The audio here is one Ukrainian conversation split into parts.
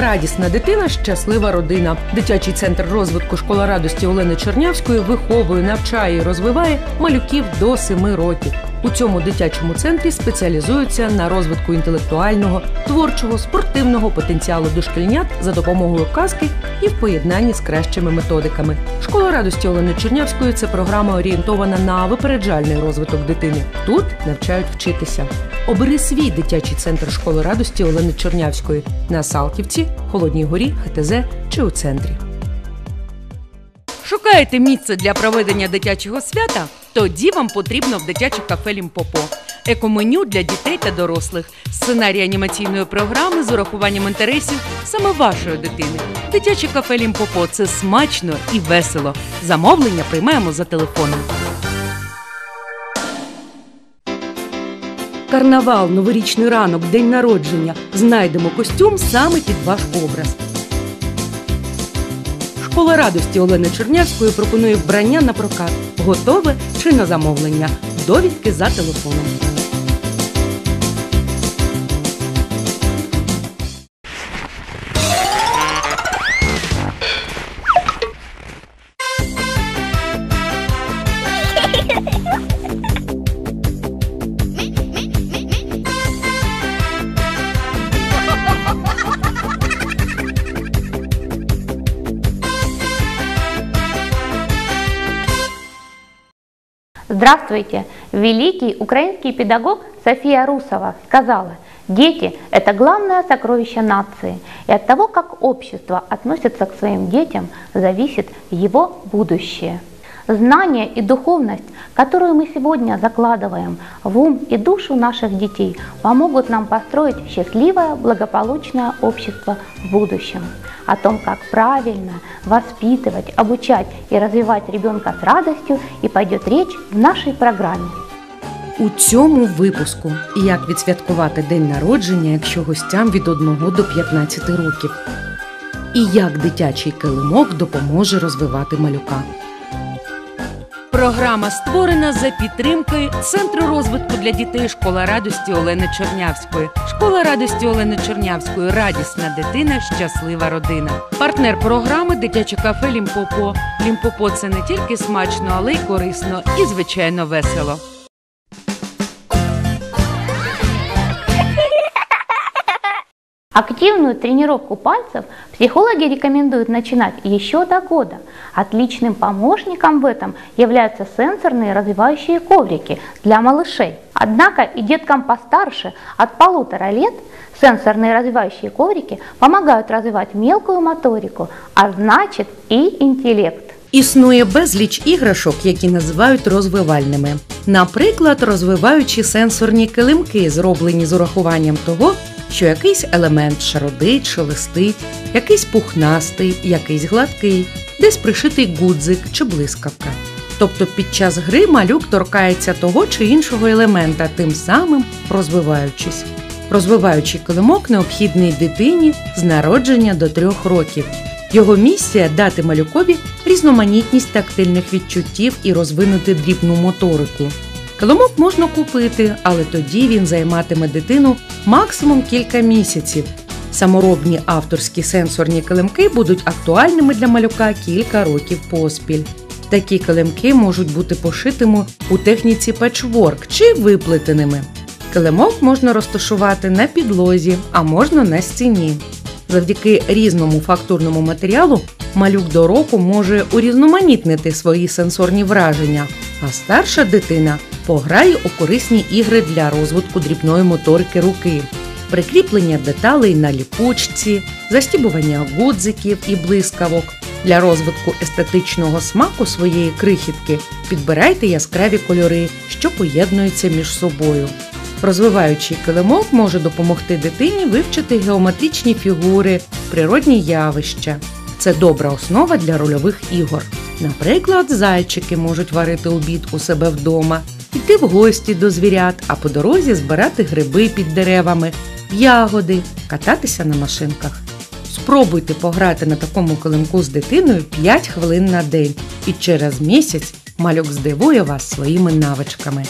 Радісна дитина, щаслива родина. Дитячий центр розвитку школа радості Олени Чернявської виховує, навчає і розвиває малюків до семи років. У цьому дитячому центрі спеціалізуються на розвитку інтелектуального, творчого, спортивного потенціалу дошкільнят за допомогою казки і в поєднанні з кращими методиками. Школа радості Олени Чернявської це програма орієнтована на випереджальний розвиток дитини. Тут навчають вчитися. Обери свій дитячий центр школи радості Олени Чернявської на Салтівці, Холодній Горі, ХТЗ чи у центрі. Шукаєте місце для проведення дитячого свята? Тоді вам потрібно в дитяче кафе Лімпопо. Екоменю для дітей та дорослих, сценарій анімаційної програми з урахуванням інтересів саме вашої дитини. Дитяче кафе Лімпопо це смачно і весело. Замовлення приймаємо за телефоном. Карнавал, новорічний ранок, день народження. Знайдемо костюм саме під ваш образ. Школа радості Олени Чернявської пропонує вбрання на прокат. Готове чи на замовлення. Довідки за телефоном. Здравствуйте! Великий украинский педагог София Русова сказала, дети – это главное сокровище нации, и от того, как общество относится к своим детям, зависит его будущее. Знание и духовность, которую мы сегодня закладываем в ум и душу наших детей, помогут нам построить счастливое, благополучное общество в будущем. О том, как правильно воспитывать, обучать и развивать ребенка с радостью, и пойдет речь в нашей программе. У цьому випуску як відсвяткувати день народження, якщо гостям від 1 до 15 років, і як дитячий килимок допоможе розвивати малюка. Програма створена за підтримки Центру розвитку для дітей Школа радості Олени Чернявської. Школа радості Олени Чернявської радісна дитина, щаслива родина. Партнер програми Дитяче кафе Лімпопо. Лімпопо це не тільки смачно, але й корисно і звичайно весело. Активную тренировку пальцев психологи рекомендуют начинать еще до года. Отличным помощником в этом являются сенсорные развивающие коврики для малышей. Однако и деткам постарше, от полутора лет, сенсорные развивающие коврики помогают развивать мелкую моторику, а значит и интеллект. Існує безліч іграшок, які називають розвивальними. Наприклад, розвиваючі сенсорні килимки, зроблені з урахуванням того, що якийсь елемент шародить, шелестить, якийсь пухнастий, якийсь гладкий, десь пришитий гудзик чи блискавка. Тобто під час гри малюк торкається того чи іншого елемента, тим самим розвиваючись. Розвиваючий килимок необхідний дитині з народження до трьох років. Його місія дати малюкові різноманітність тактильних відчуттів і розвинути дрібну моторику. Килимок можна купити, але тоді він займатиме дитину максимум кілька місяців. Саморобні авторські сенсорні килимки будуть актуальними для малюка кілька років поспіль. Такі килимки можуть бути пошитими у техніці патчворк чи виплетеними. Килимок можна розташувати на підлозі, а можна на стіні. Завдяки різному фактурному матеріалу малюк до року може урізноманітнити свої сенсорні враження, а старша дитина пограє у корисні ігри для розвитку дрібної моторики руки, прикріплення деталей на ліпучці, застібування гудзиків і блискавок. Для розвитку естетичного смаку своєї крихітки підбирайте яскраві кольори, що поєднуються між собою. Розвиваючий килимок може допомогти дитині вивчити геометричні фігури, природні явища. Це добра основа для рольових ігор. Наприклад, зайчики можуть варити обід у себе вдома, йти в гості до звірят, а по дорозі збирати гриби під деревами, ягоди, кататися на машинках. Спробуйте пограти на такому килимку з дитиною 5 хвилин на день, і через місяць малюк здивує вас своїми навичками.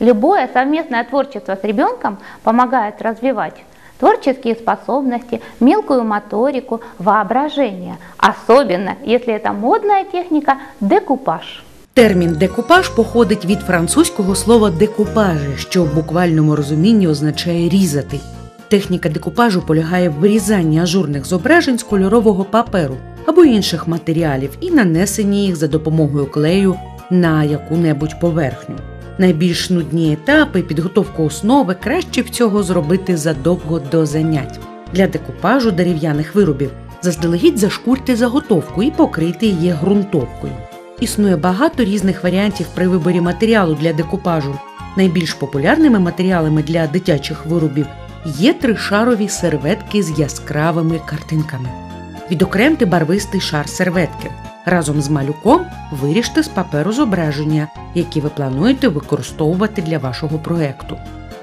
Любое совместное творчество с ребенком помогает развивать творческие способности, мелкую моторику, воображение, особенно если это модная техника декупаж. Термін декупаж походить від французького слова декупаже, що в буквальному розумінні означає різати. Техніка декупажу полягає в вирізанні ажурних зображень з кольорового паперу або інших матеріалів і нанесенні їх за допомогою клею на яку-небудь поверхню. Найбільш нудні етапи підготовку основи краще всього зробити задовго до занять. Для декупажу дерев'яних виробів заздалегідь зашкурте заготовку і покрити її ґрунтовкою. Існує багато різних варіантів при виборі матеріалу для декупажу. Найбільш популярними матеріалами для дитячих виробів є тришарові серветки з яскравими картинками. Відокремте барвистий шар серветки. Разом з малюком виріжте з паперу зображення, які ви плануєте використовувати для вашого проекту.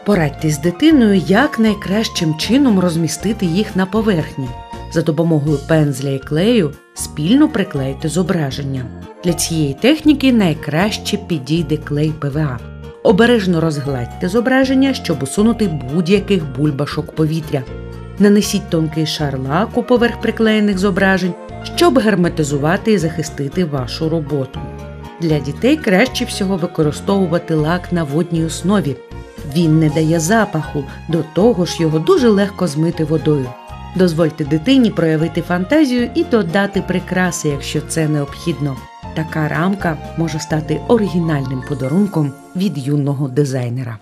Порадьте з дитиною, як найкращим чином розмістити їх на поверхні. За допомогою пензля і клею спільно приклейте зображення. Для цієї техніки найкраще підійде клей ПВА. Обережно розгладьте зображення, щоб усунути будь-яких бульбашок повітря. Нанесіть тонкий шар лаку поверх приклеєних зображень, щоб герметизувати і захистити вашу роботу. Для дітей краще всього використовувати лак на водній основі. Він не дає запаху, до того ж його дуже легко змити водою. Дозвольте дитині проявити фантазію і додати прикраси, якщо це необхідно. Така рамка може стати оригінальним подарунком від юного дизайнера.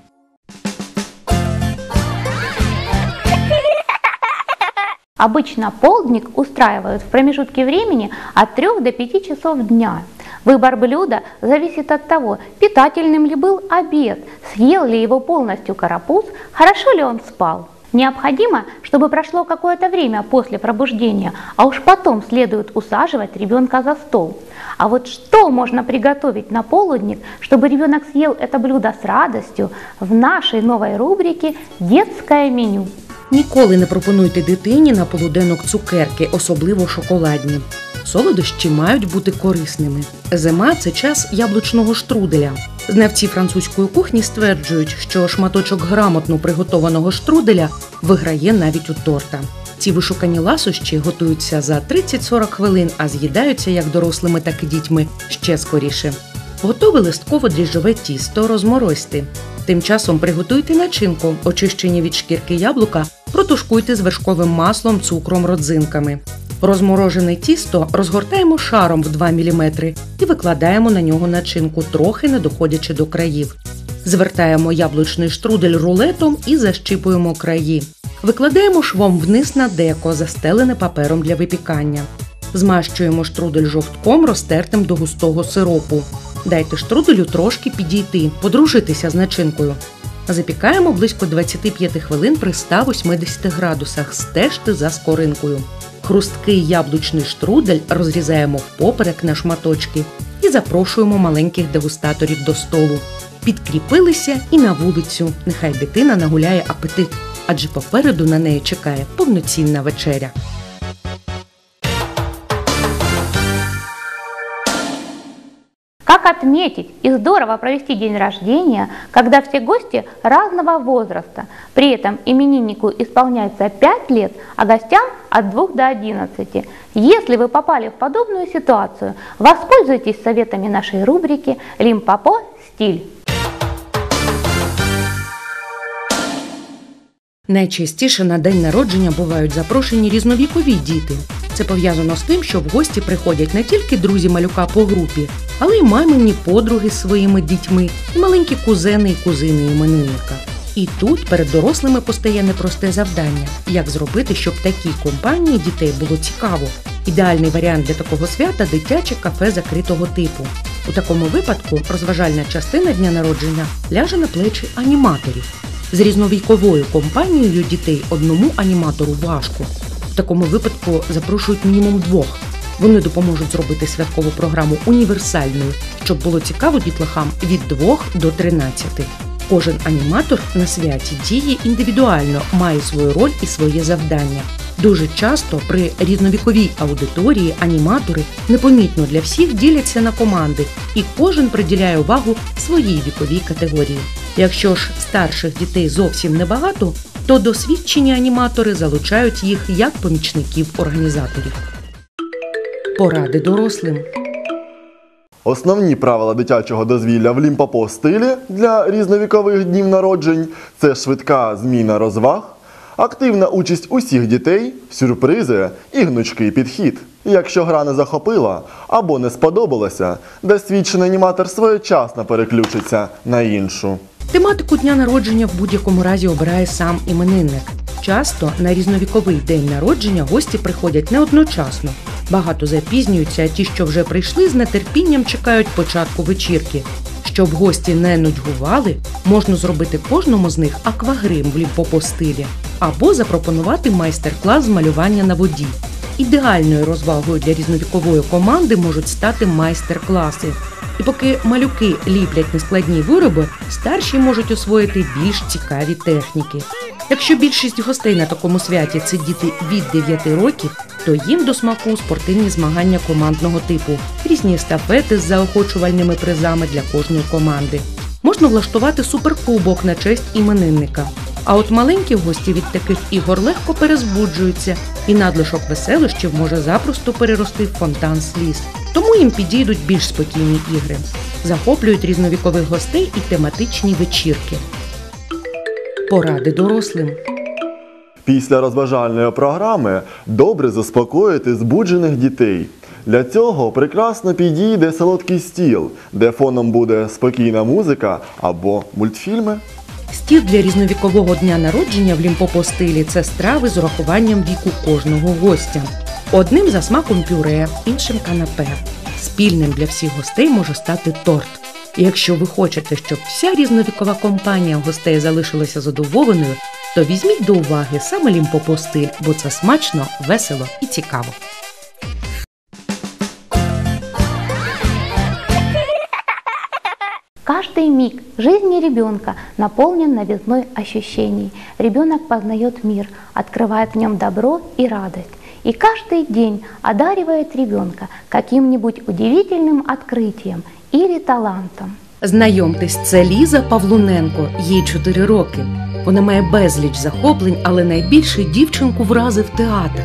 Обычно полдник устраивают в промежутке времени от 3 до 5 часов дня. Выбор блюда зависит от того, питательным ли был обед, съел ли его полностью карапуз, хорошо ли он спал. Необходимо, чтобы прошло какое-то время после пробуждения, а уж потом следует усаживать ребенка за стол. А вот что можно приготовить на полудник, чтобы ребенок съел это блюдо с радостью, в нашей новой рубрике «Детское меню». Ніколи не пропонуйте дитині на полуденок цукерки, особливо шоколадні. Солодощі мають бути корисними. Зима це час яблучного штруделя. Знавці французької кухні стверджують, що шматочок грамотно приготованого штруделя виграє навіть у торта. Ці вишукані ласощі готуються за 30-40 хвилин, а з'їдаються як дорослими, так і дітьми ще скоріше. Готове листково дріжджове тісто розморозьте. Тим часом приготуйте начинку, очищені від шкірки яблука, протушкуйте з вершковим маслом, цукром, родзинками. Розморожене тісто розгортаємо шаром в 2 мм і викладаємо на нього начинку, трохи не доходячи до країв. Звертаємо яблучний штрудель рулетом і защіпуємо краї. Викладаємо швом вниз на деко, застелене папером для випікання. Змащуємо штрудель жовтком, розтертим до густого сиропу. Дайте штруделю трошки підійти, подружитися з начинкою. Запікаємо близько 25 хвилин при 180 градусах, стежте за скоринкою. Хрусткий яблучний штрудель розрізаємо впоперек на шматочки і запрошуємо маленьких дегустаторів до столу. Підкріпилися і на вулицю. Нехай дитина нагуляє апетит, адже попереду на неї чекає повноцінна вечеря. Как отметить и здорово провести день рождения, когда все гости разного возраста. При этом имениннику исполняется 5 лет, а гостям от 2 до 11. Если вы попали в подобную ситуацию, воспользуйтесь советами нашей рубрики «Лимпопо. Стиль». Найчастіше на день народження бувають запрошені різновікові діти. Це пов'язано з тим, що в гості приходять не тільки друзі малюка по групі, але й мамині подруги з своїми дітьми, і маленькі кузени і кузини іменинника. І тут перед дорослими постає непросте завдання, як зробити, щоб такій компанії дітей було цікаво. Ідеальний варіант для такого свята дитяче кафе закритого типу. У такому випадку розважальна частина дня народження ляже на плечі аніматорів. З різновіковою компанією дітей одному аніматору важко. В такому випадку запрошують мінімум двох. Вони допоможуть зробити святкову програму універсальною, щоб було цікаво дітлахам від 2 до 13. Кожен аніматор на святі діє індивідуально, має свою роль і своє завдання. Дуже часто при різновіковій аудиторії аніматори непомітно для всіх діляться на команди, і кожен приділяє увагу своїй віковій категорії. Якщо ж старших дітей зовсім небагато, то досвідчені аніматори залучають їх як помічників організаторів. Поради дорослим. Основні правила дитячого дозвілля в лімпопо стилі для різновікових днів народжень це швидка зміна розваг, активна участь усіх дітей, сюрпризи і гнучкий підхід. Якщо гра не захопила або не сподобалася, досвідчений аніматор своєчасно переключиться на іншу. Тематику дня народження в будь-якому разі обирає сам іменинник. Часто на різновіковий день народження гості приходять не одночасно. Багато запізнюються, а ті, що вже прийшли, з нетерпінням чекають початку вечірки. Щоб гості не нудьгували, можна зробити кожному з них аквагрим в лімпопо-стилі або запропонувати майстер-клас з малювання на воді. Ідеальною розвагою для різновікової команди можуть стати майстер-класи. І поки малюки ліплять нескладні вироби, старші можуть освоїти більш цікаві техніки. Якщо більшість гостей на такому святі це діти від 9 років, то їм до смаку спортивні змагання командного типу, різні естафети з заохочувальними призами для кожної команди. Можна влаштувати суперкубок на честь іменинника. А от маленькі гості від таких ігор легко перезбуджуються, і надлишок веселощів може запросто перерости в фонтан сліз. Тому їм підійдуть більш спокійні ігри, захоплюють різновікових гостей і тематичні вечірки. Поради дорослим. Після розважальної програми добре заспокоїти збуджених дітей. Для цього прекрасно підійде солодкий стіл, де фоном буде спокійна музика або мультфільми. Стіл для різновікового дня народження в лімпопо стилі це страви з урахуванням віку кожного гостя. Одним за смаком пюре, іншим канапе. Спільним для всіх гостей може стати торт. Якщо ви хочете, щоб вся різновікова компанія гостей залишилася задоволеною, то візьміть до уваги саме лімпопо стиль, бо це смачно, весело і цікаво. Каждый миг жизни ребенка наполнен новизной ощущений. Ребенок познает мир, открывает в нем добро и радость. И каждый день одаривает ребенка каким-нибудь удивительным открытием или талантом. Знайомтесь, це Ліза Павлуненко, їй 4 роки. Вона має безліч захоплень, але найбільше дівчинку вразив театр.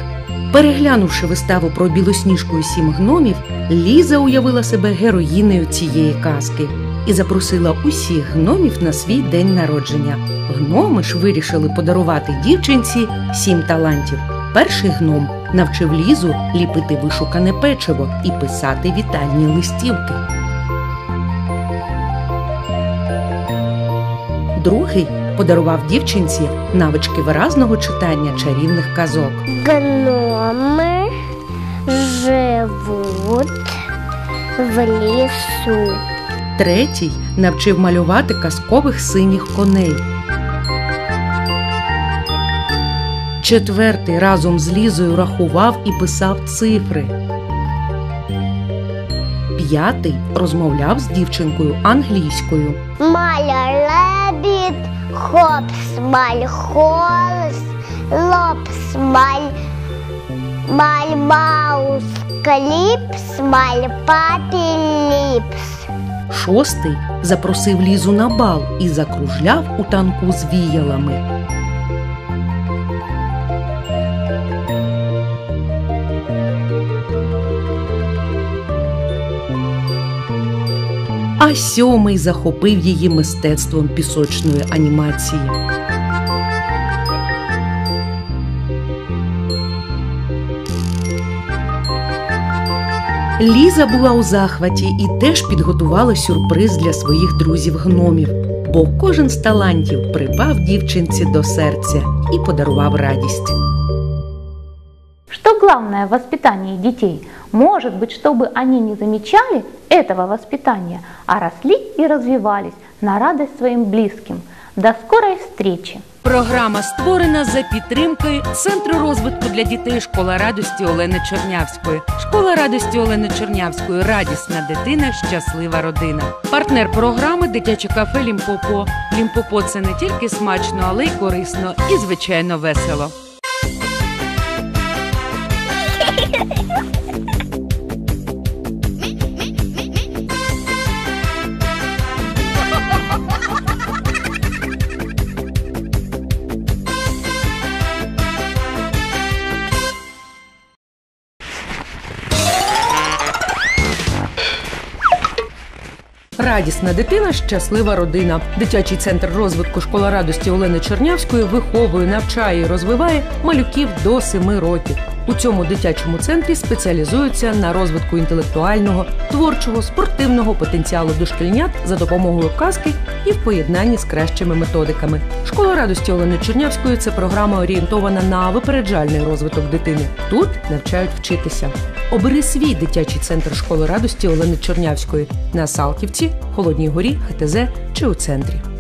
Переглянувши виставу про білосніжку і сім гномів, Ліза уявила себе героїнею цієї казки і запросила усіх гномів на свій день народження. Гноми ж вирішили подарувати дівчинці сім талантів. Перший гном навчив Лізу ліпити вишукане печиво і писати вітальні листівки. Другий подарував дівчинці навички виразного читання чарівних казок. Гноми живуть в лісу. Третій навчив малювати казкових синіх коней. Четвертий разом з Лізою рахував і писав цифри. П'ятий розмовляв з дівчинкою англійською. Маля лебід, хопс, маль холс, лопс, маль, маль маус, кліпс, маль папі ліпс. Шостий запросив Лізу на бал і закружляв у танку з віялами. А сьомий захопив її мистецтвом пісочної анімації. Ліза була у захваті і теж підготувала сюрприз для своїх друзів-гномів, бо кожен з талантів припав дівчинці до серця і подарував радість. Что главное в воспитании детей? Может быть, чтобы они не замечали этого воспитания, а росли и развивались на радость своим близким. До скорой встречи! Програма створена за підтримки Центру розвитку для дітей Школа радості Олени Чернявської. Школа радості Олени Чернявської радісна дитина, щаслива родина. Партнер програми Дитяче кафе Лімпопо. Лімпопо це не тільки смачно, але й корисно і звичайно весело. Радісна дитина, щаслива родина. Дитячий центр розвитку школа радості Олени Чернявської виховує, навчає і розвиває малюків до семи років. У цьому дитячому центрі спеціалізуються на розвитку інтелектуального, творчого, спортивного потенціалу дошкільнят за допомогою казки і в поєднанні з кращими методиками. Школа радості Олени Чернявської це програма орієнтована на випереджальний розвиток дитини. Тут навчають вчитися. Обери свій дитячий центр школи радості Олени Чернявської на Салтівці, Холодній Горі, ХТЗ чи у центрі.